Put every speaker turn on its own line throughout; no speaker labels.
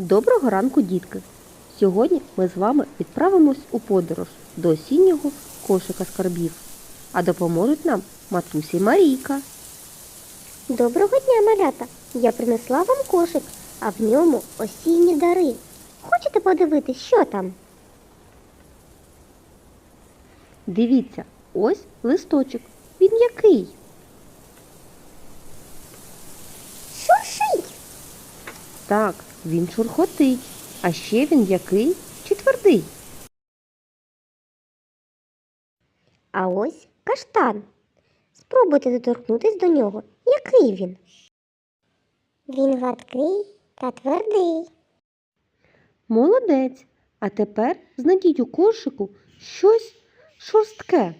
Доброго ранку, дітки! Сьогодні ми з вами відправимось у подорож до осіннього кошика скарбів, а допоможуть нам матусі Марійка.
Доброго дня, малята! Я принесла вам кошик, а в ньому осінні дари. Хочете подивитись, що там?
Дивіться, ось листочок. Він який?
Шуршить!
Так, він шурхотить. А ще він який чи твердий?
А ось каштан. Спробуйте доторкнутись до нього. Який він? Він гладкий та твердий.
Молодець. А тепер знайдіть у кошику щось шорстке.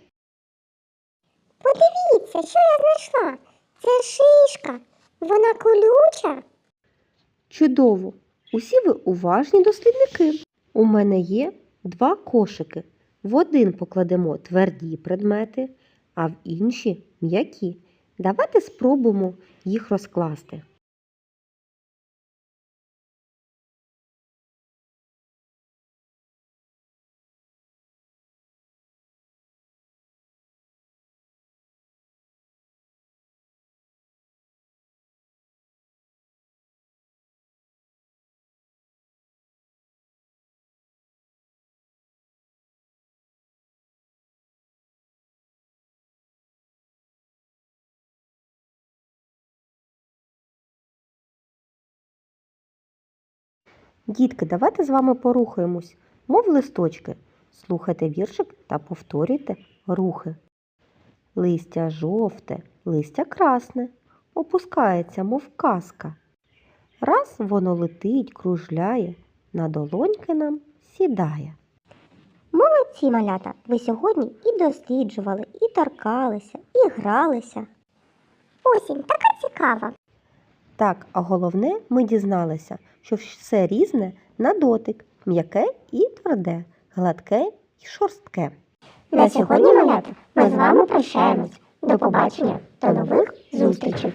Подивіться, що я знайшла. Це шишка. Вона колюча.
Чудово! Усі ви уважні дослідники. У мене є два кошики. В один покладемо тверді предмети, а в інші м'які. Давайте спробуємо їх розкласти. Дітки, давайте з вами порухаємось, мов листочки. Слухайте віршик та повторюйте рухи. Листя жовте, листя красне, опускається, мов казка. Раз воно летить, кружляє, на долоньки нам сідає.
Молодці, малята. Ви сьогодні і досліджували, і торкалися, і гралися. Осінь така цікава.
Так, а головне, ми дізналися, що все різне на дотик, м'яке і тверде, гладке і шорстке.
На сьогодні, малята, ми з вами прощаємось. До побачення, до нових зустрічей.